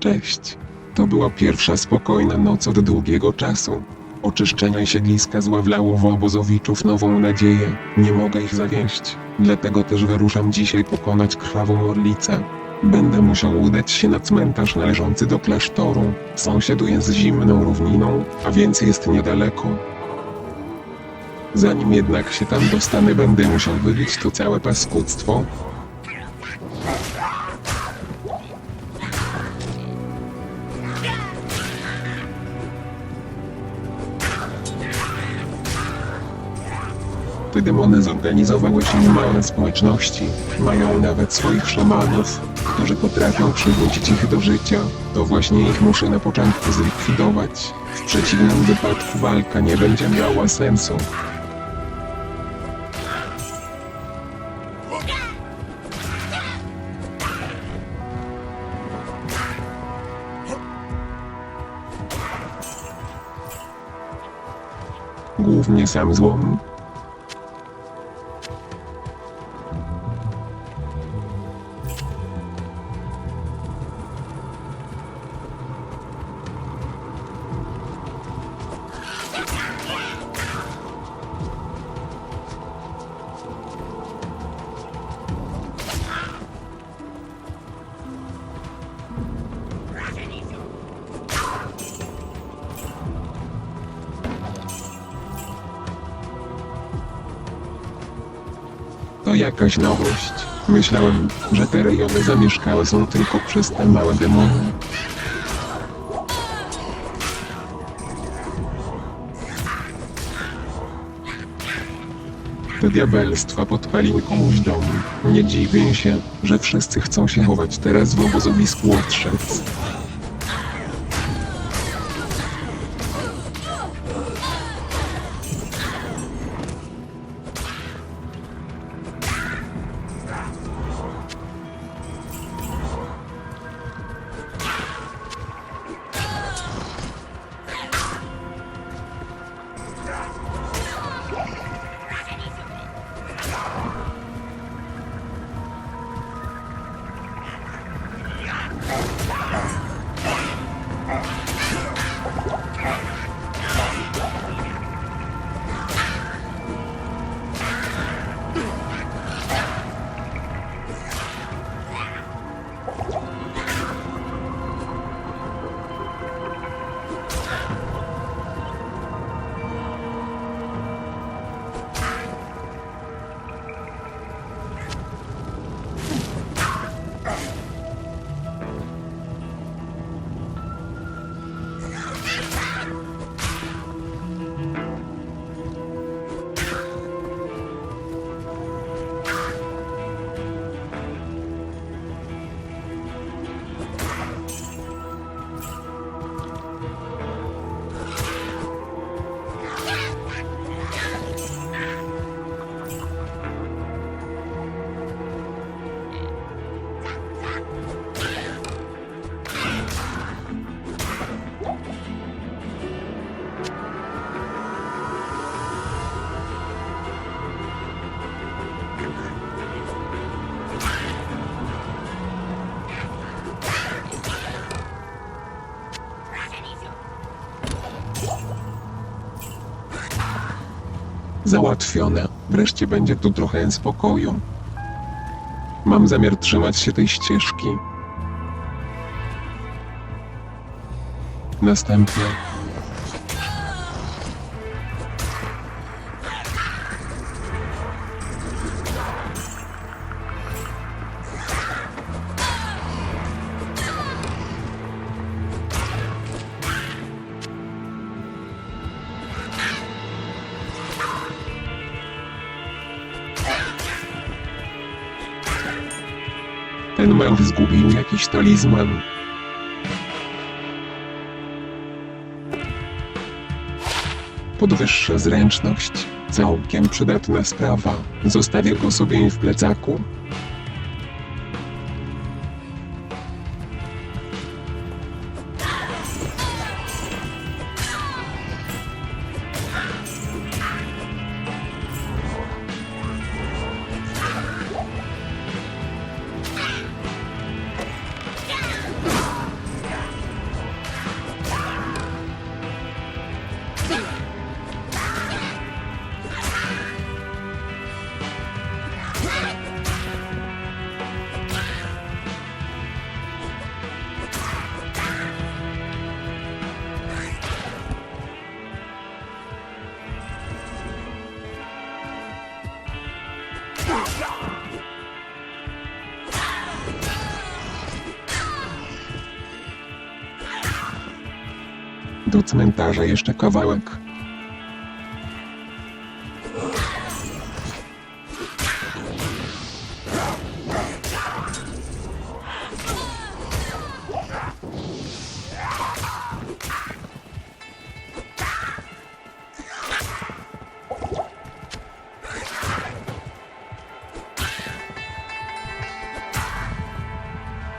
Cześć. To była pierwsza spokojna noc od długiego czasu. Oczyszczenie siedliska zławlało w obozowiczów nową nadzieję. Nie mogę ich zawieść. Dlatego też wyruszam dzisiaj pokonać krwawą orlicę. Będę musiał udać się na cmentarz należący do klasztoru. Sąsiaduje z zimną równiną, a więc jest niedaleko. Zanim jednak się tam dostanę, będę musiał wybić to całe paskudztwo. Te demony zorganizowały się małe społeczności. Mają nawet swoich szamanów, którzy potrafią przywrócić ich do życia. To właśnie ich muszę na początku zlikwidować. W przeciwnym wypadku walka nie będzie miała sensu. Głównie sam złom. To jakaś nowość. Myślałem, że te rejony zamieszkałe są tylko przez te małe demony. Te diabelstwa podpalili komuś dom. Nie dziwię się, że wszyscy chcą się chować teraz w obozowisku Łotrzec. Załatwione. Wreszcie będzie tu trochę spokoju. Mam zamiar trzymać się tej ścieżki. Następnie męd zgubił jakiś talizman. Podwyższa zręczność. Całkiem przydatna sprawa. Zostawię go sobie w plecaku. Do cmentarza jeszcze kawałek.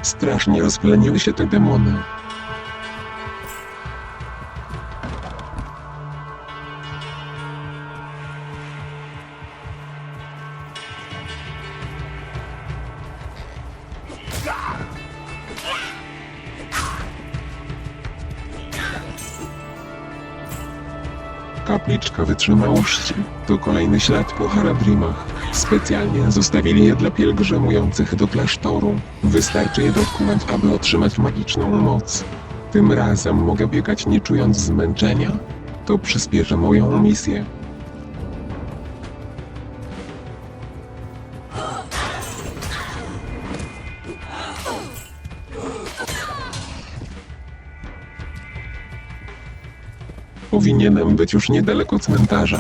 Strasznie rozpleniły się te demony. Kapliczka wytrzymałości to kolejny ślad po Haradrimach. Specjalnie zostawili je dla pielgrzymujących do klasztoru. Wystarczy je dotknąć, aby otrzymać magiczną moc. Tym razem mogę biegać nie czując zmęczenia. To przyspieszy moją misję. Powinienem być już niedaleko cmentarza.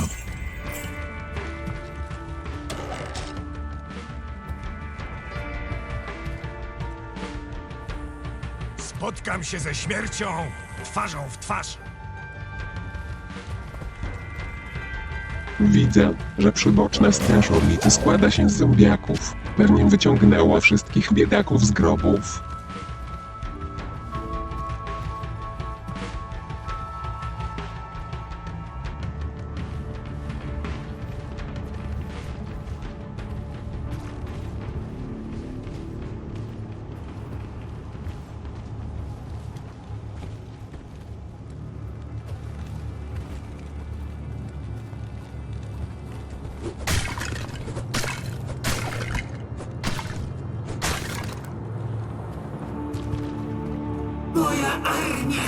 Spotkam się ze śmiercią twarzą w twarz. Widzę, że przyboczna straż orlicy składa się z zombiaków. Pewnie wyciągnęła wszystkich biedaków z grobów.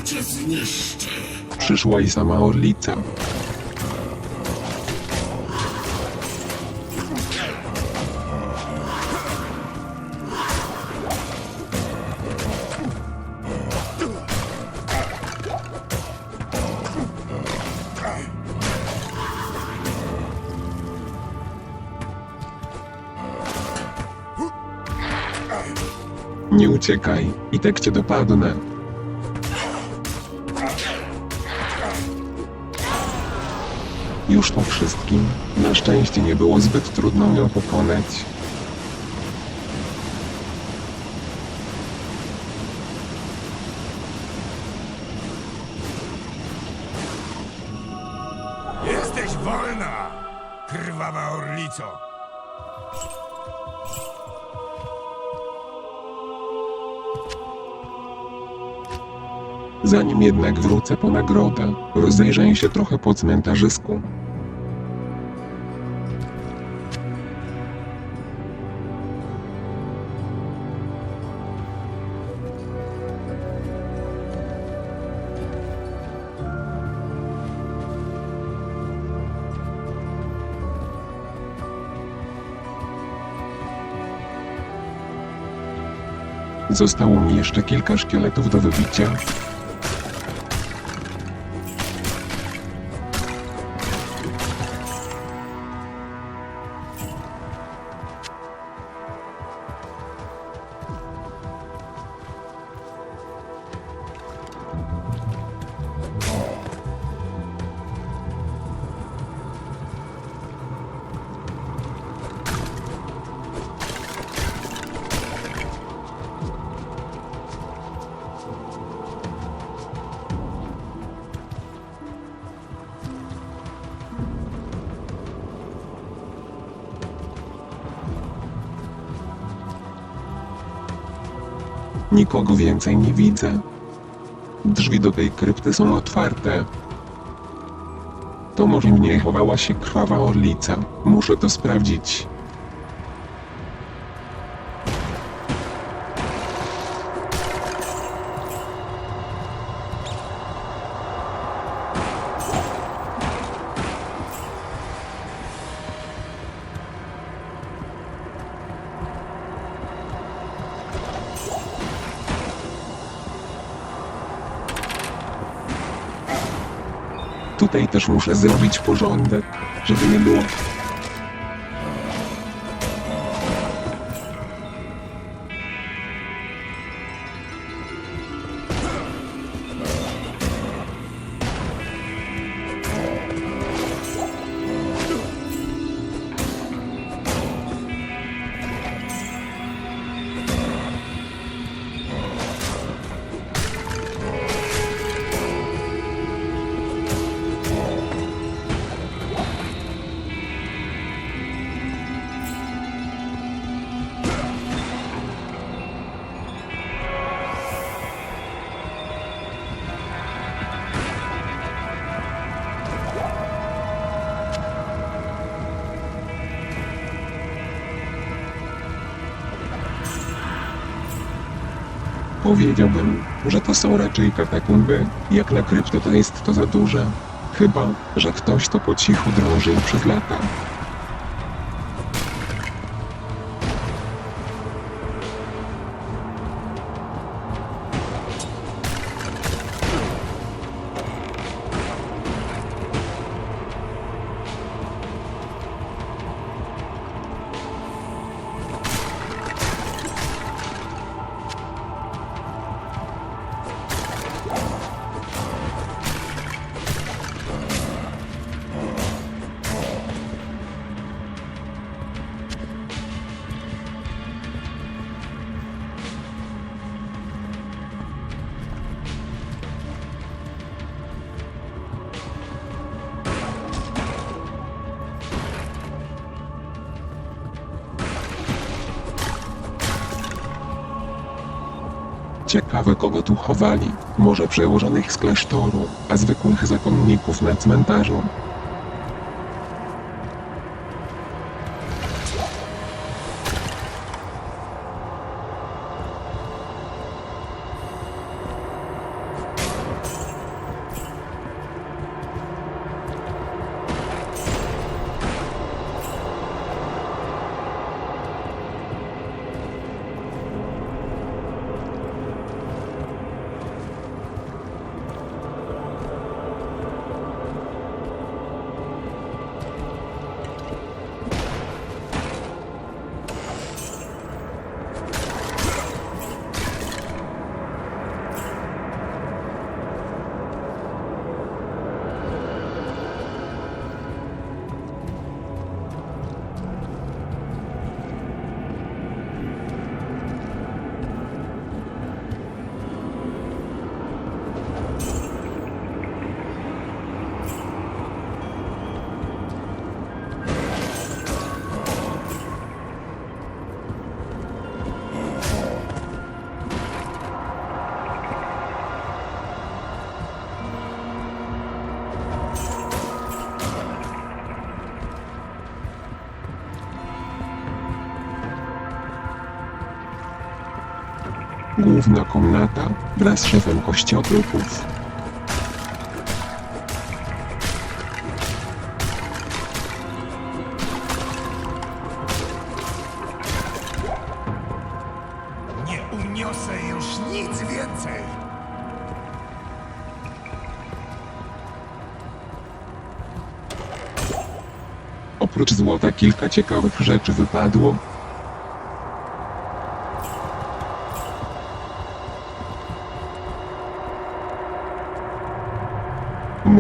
Armia cię. Przyszła i sama orlica. Nie uciekaj, i tak cię dopadnę. Już po wszystkim. Na szczęście nie było zbyt trudno ją pokonać. Jesteś wolna, krwawa orlico. Zanim jednak wrócę po nagrodę, rozejrzę się trochę po cmentarzysku. Zostało mi jeszcze kilka szkieletów do wybicia. Nikogo więcej nie widzę. Drzwi do tej krypty są otwarte. To może w niej chowała się krwawa orlica. Muszę to sprawdzić. Tutaj też muszę zrobić porządek, żeby nie było. Powiedziałbym, że to są raczej katakumby. Jak na krypto to jest to za duże. Chyba, że ktoś to po cichu drążył przez lata. Ciekawe kogo tu chowali. Może przełożonych z klasztoru, a zwykłych zakonników na cmentarzu. Główna komnata wraz z szefem kościotrupów. Nie uniosę już nic więcej! Oprócz złota kilka ciekawych rzeczy wypadło.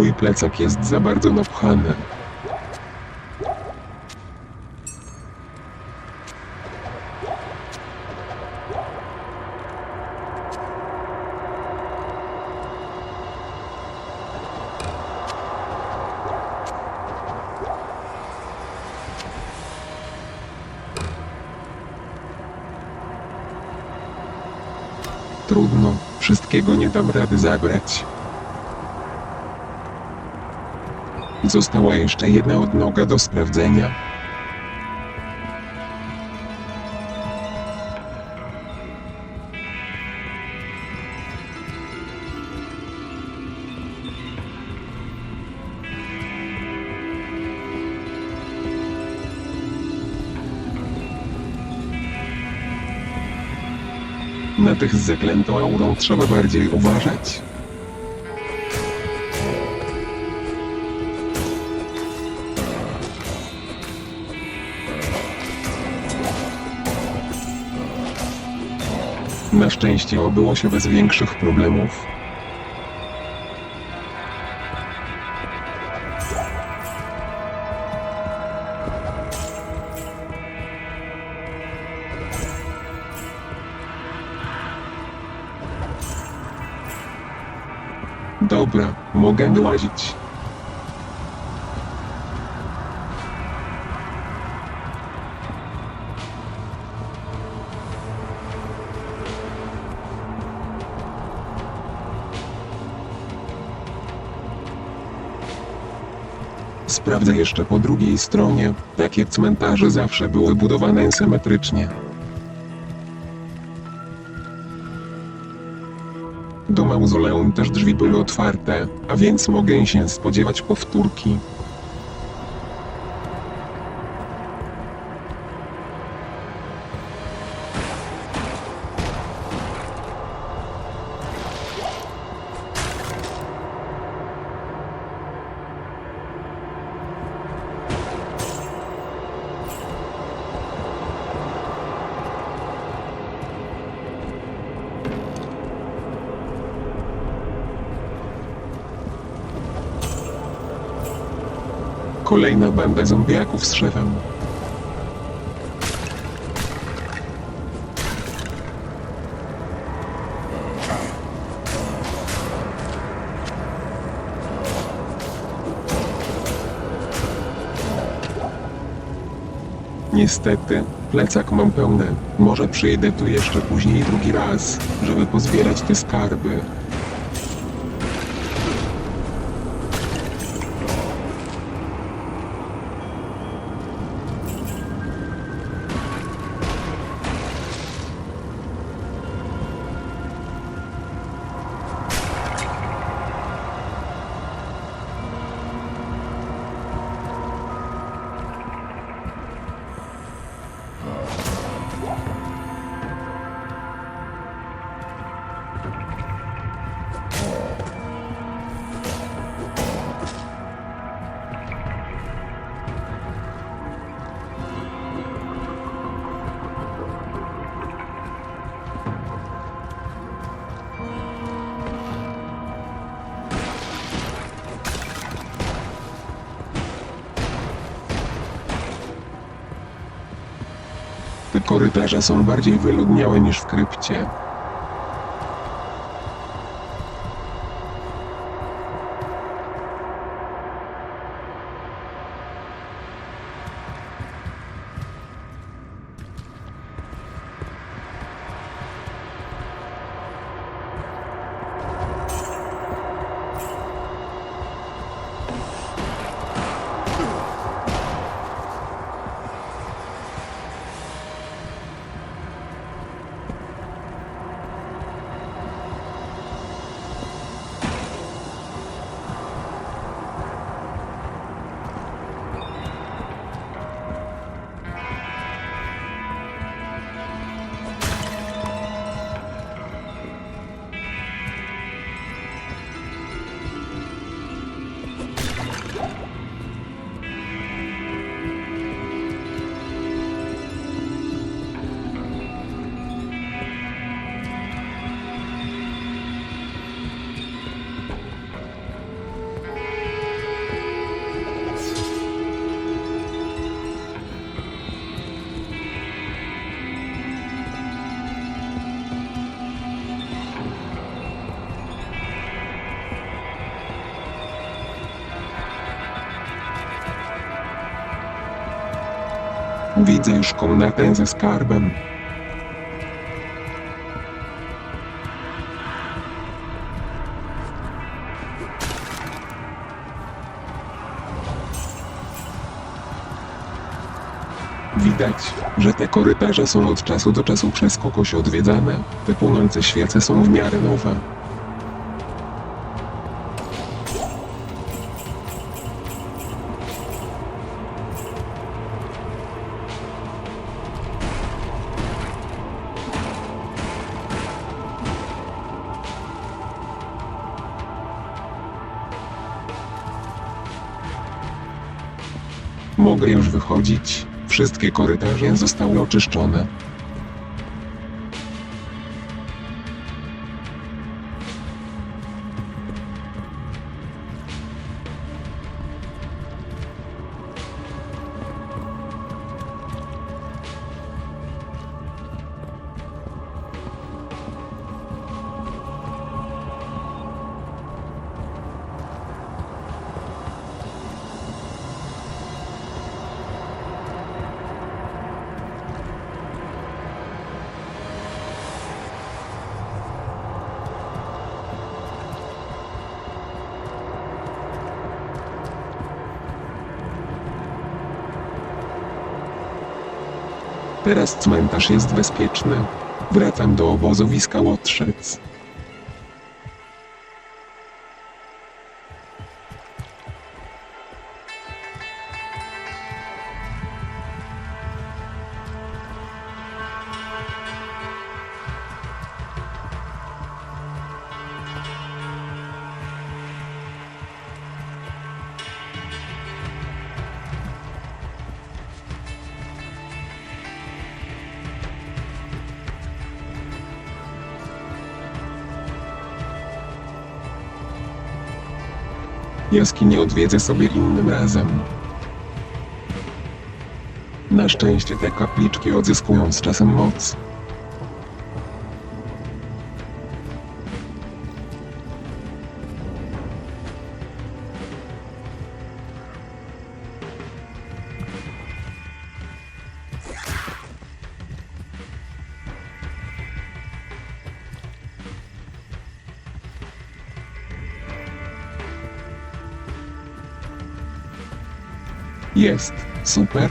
Mój plecak jest za bardzo napchany. Trudno, wszystkiego nie dam rady zabrać. Została jeszcze jedna odnoga do sprawdzenia. Na tych z zaklętą aurą trzeba bardziej uważać. Szczęście obyło się bez większych problemów. Dobra, mogę wyłazić. Sprawdzę jeszcze po drugiej stronie. Takie cmentarze zawsze były budowane symetrycznie. Do mauzoleum też drzwi były otwarte, a więc mogę się spodziewać powtórki. Kolejna banda zombiaków z szefem. Niestety, plecak mam pełny. Może przyjdę tu jeszcze później drugi raz, żeby pozbierać te skarby. Korytarze są bardziej wyludniałe niż w krypcie. Widzę już komnatę ze skarbem. Widać, że te korytarze są od czasu do czasu przez kogoś odwiedzane. Te płonące świece są w miarę nowe. Mogę już wychodzić. Wszystkie korytarze zostały oczyszczone. Teraz cmentarz jest bezpieczny. Wracam do obozowiska Łotrzec. Jaskini odwiedzę sobie innym razem. Na szczęście te kapliczki odzyskują z czasem moc. Jest. Super.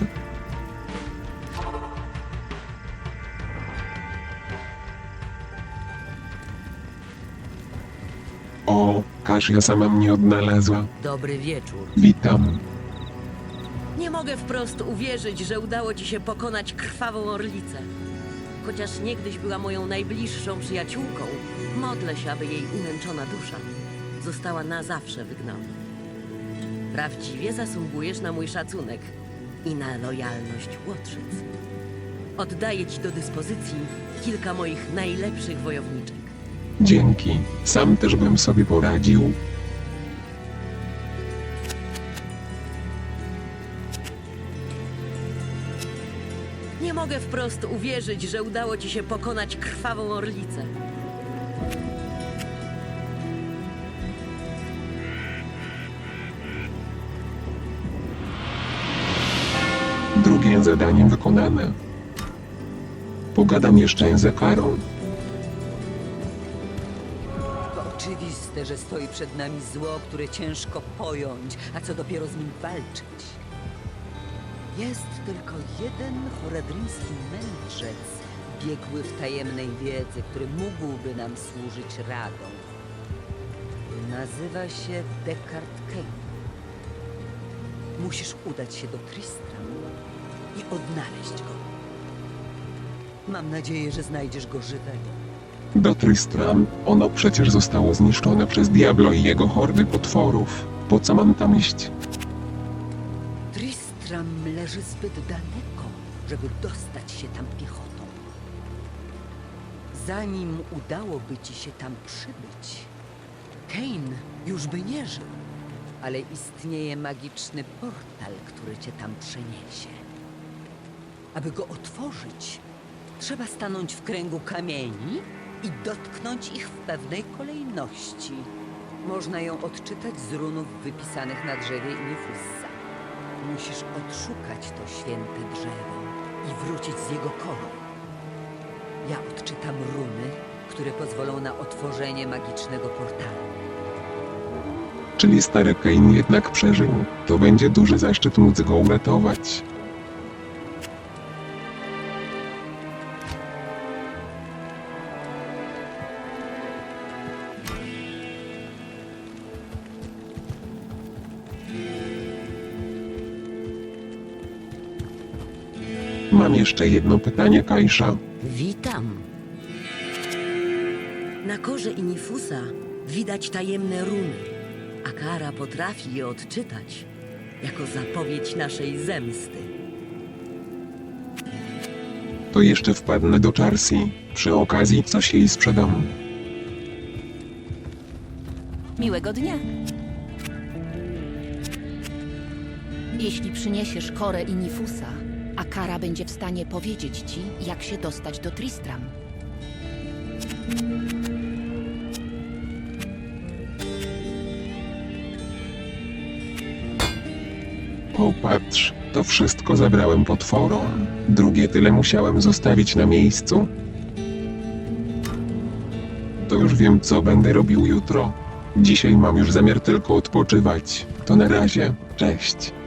O, Kasia sama mnie odnalazła. Dobry wieczór. Witam. Nie mogę wprost uwierzyć, że udało ci się pokonać krwawą orlicę. Chociaż niegdyś była moją najbliższą przyjaciółką, modlę się, aby jej umęczona dusza została na zawsze wygnana. Prawdziwie zasługujesz na mój szacunek i na lojalność Łotrzyc. Oddaję ci do dyspozycji kilka moich najlepszych wojowniczek. Dzięki. Sam też bym sobie poradził. Nie mogę wprost uwierzyć, że udało ci się pokonać krwawą orlicę. Drugie zadanie wykonane. Pogadam jeszcze z Ekarą. To oczywiste, że stoi przed nami zło, które ciężko pojąć, a co dopiero z nim walczyć. Jest tylko jeden horadryński mędrzec, biegły w tajemnej wiedzy, który mógłby nam służyć radą. Nazywa się Descartes Kane. Musisz udać się do Tristram i odnaleźć go. Mam nadzieję, że znajdziesz go żywego. Do Tristram. Ono przecież zostało zniszczone przez Diablo i jego hordy potworów. Po co mam tam iść? Tristram leży zbyt daleko, żeby dostać się tam piechotą. Zanim udałoby ci się tam przybyć, Kane już by nie żył, ale istnieje magiczny portal, który cię tam przeniesie. Aby go otworzyć, trzeba stanąć w kręgu kamieni i dotknąć ich w pewnej kolejności. Można ją odczytać z runów wypisanych na drzewie Inifussa. Musisz odszukać to święte drzewo i wrócić z jego koron. Ja odczytam runy, które pozwolą na otworzenie magicznego portalu. Czyli stary Kane jednak przeżył. To będzie duży zaszczyt móc go uratować. Mam jeszcze jedno pytanie, Kajsza. Witam. Na korze Inifusa widać tajemne runy, a Kara potrafi je odczytać jako zapowiedź naszej zemsty. To jeszcze wpadnę do Charsi. Przy okazji coś jej sprzedam. Miłego dnia. Jeśli przyniesiesz Korę i Nifusa, Akara będzie w stanie powiedzieć ci, jak się dostać do Tristram. Popatrz, to wszystko zabrałem potworom. Drugie tyle musiałem zostawić na miejscu. To już wiem, co będę robił jutro. Dzisiaj mam już zamiar tylko odpoczywać. To na razie. Cześć.